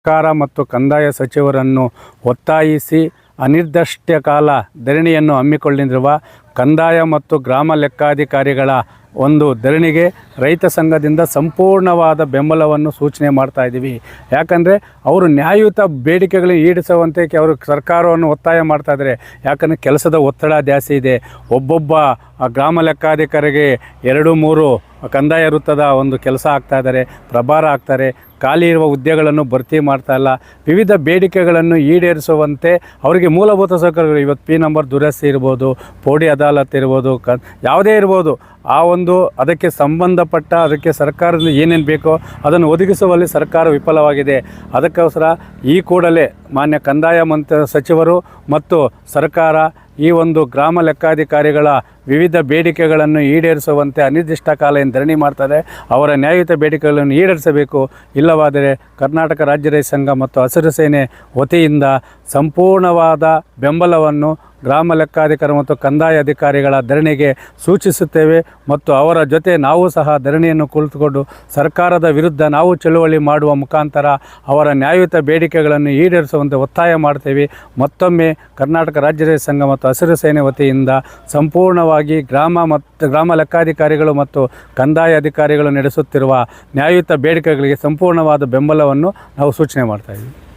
ಸರ್ಕಾರ ಮತ್ತು ಕಂದಾಯ ಸಚಿವರನ್ನು ಒತ್ತಾಯಿಸಿ ಅನಿರ್ದಿಷ್ಟ ಕಾಲ ಧರಣಿಯನ್ನು ಹಮ್ಮಿಕೊಂಡಿರುವ ಕಂದಾಯ ಮತ್ತು ಗ್ರಾಮ ಲೆಕ್ಕಾಧಿಕಾರಿಗಳ ಒಂದು ಧರಣಿಗೆ ರೈತ ಸಂಘದಿಂದ ಸಂಪೂರ್ಣವಾದ ಬೆಂಬಲವನ್ನು ಸೂಚನೆ ಮಾಡ್ತಾ ಇದ್ದೀವಿ. ಯಾಕಂದರೆ ಅವರು ನ್ಯಾಯಯುತ ಬೇಡಿಕೆಗಳನ್ನು ಈಡಿಸುವಂತೆ ಅವರು ಸರ್ಕಾರವನ್ನು ಒತ್ತಾಯ ಮಾಡ್ತಾ ಇದ್ದಾರೆ. ಯಾಕಂದರೆ ಕೆಲಸದ ಒತ್ತಡ ಜಾಸ್ತಿ ಇದೆ. ಒಬ್ಬೊಬ್ಬ ಗ್ರಾಮ ಲೆಕ್ಕಾಧಿಕಾರಿಗೆ ಎರಡು, ಮೂರು ಕಂದಾಯ ವೃತ್ತದ ಒಂದು ಕೆಲಸ ಆಗ್ತಾ ಇದ್ದಾರೆ, ಪ್ರಭಾರ ಆಗ್ತಾರೆ. ಖಾಲಿ ಇರುವ ಹುದ್ದೆಗಳನ್ನು ಭರ್ತಿ ಮಾಡ್ತಾ ಇಲ್ಲ. ವಿವಿಧ ಬೇಡಿಕೆಗಳನ್ನು ಈಡೇರಿಸುವಂತೆ ಅವರಿಗೆ ಮೂಲಭೂತ ಸೌಕರ್ಯಗಳು. ಇವತ್ತು ಪಿ ನಂಬರ್ ದುರಸ್ತಿ ಇರ್ಬೋದು, ಪೋಡಿ ಅದಾಲತ್ ಇರ್ಬೋದು, ಕ, ಯಾವುದೇ ಇರ್ಬೋದು, ಆ ಒಂದು ಅದಕ್ಕೆ ಸಂಬಂಧಪಟ್ಟ ಅದಕ್ಕೆ ಸರ್ಕಾರದಿಂದ ಏನೇನು ಬೇಕೋ ಅದನ್ನು ಒದಗಿಸುವಲ್ಲಿ ಸರ್ಕಾರ ವಿಫಲವಾಗಿದೆ. ಅದಕ್ಕೋಸ್ಕರ ಈ ಕೂಡಲೇ ಮಾನ್ಯ ಕಂದಾಯ ಮಂತ್ರ ಸಚಿವರು ಮತ್ತು ಸರ್ಕಾರ ಈ ಒಂದು ಗ್ರಾಮ ಲೆಕ್ಕಾಧಿಕಾರಿಗಳ ವಿವಿಧ ಬೇಡಿಕೆಗಳನ್ನು ಈಡೇರಿಸುವಂತೆ ಅನಿರ್ದಿಷ್ಟ ಕಾಲ ಏನು ಧರಣಿ ಮಾಡ್ತಾರೆ ಅವರ ನ್ಯಾಯಯುತ ಬೇಡಿಕೆಗಳನ್ನು ಈಡೇರಿಸಬೇಕು. ಇಲ್ಲವಾದರೆ ಕರ್ನಾಟಕ ರಾಜ್ಯ ರೈತ ಸಂಘ ಮತ್ತು ಹಸಿರು ಸೇನೆ ವತಿಯಿಂದ ಸಂಪೂರ್ಣವಾದ ಬೆಂಬಲವನ್ನು ಗ್ರಾಮ ಲೆಕ್ಕಾಧಿಕಾರಿ ಮತ್ತು ಕಂದಾಯ ಅಧಿಕಾರಿಗಳ ಧರಣಿಗೆ ಸೂಚಿಸುತ್ತೇವೆ ಮತ್ತು ಅವರ ಜೊತೆ ನಾವು ಸಹ ಧರಣಿಯನ್ನು ಕುಳಿತುಕೊಂಡು ಸರ್ಕಾರದ ವಿರುದ್ಧ ನಾವು ಚಳುವಳಿ ಮಾಡುವ ಮುಖಾಂತರ ಅವರ ನ್ಯಾಯಯುತ ಬೇಡಿಕೆಗಳನ್ನು ಈಡೇರಿಸುವಂತೆ ಒತ್ತಾಯ ಮಾಡ್ತೇವೆ. ಮತ್ತೊಮ್ಮೆ ಕರ್ನಾಟಕ ರಾಜ್ಯ ರೈತ ಸಂಘ ಮತ್ತು ಹಸಿರು ಸೇನೆ ವತಿಯಿಂದ ಸಂಪೂರ್ಣವಾಗಿ ಗ್ರಾಮ ಮತ್ತು ಗ್ರಾಮ ಲೆಕ್ಕಾಧಿಕಾರಿಗಳು ಮತ್ತು ಕಂದಾಯ ಅಧಿಕಾರಿಗಳು ನಡೆಸುತ್ತಿರುವ ನ್ಯಾಯಯುತ ಬೇಡಿಕೆಗಳಿಗೆ ಸಂಪೂರ್ಣವಾದ ಬೆಂಬಲವನ್ನು ನಾವು ಸೂಚನೆ ಮಾಡ್ತಾ ಇದ್ದೀವಿ.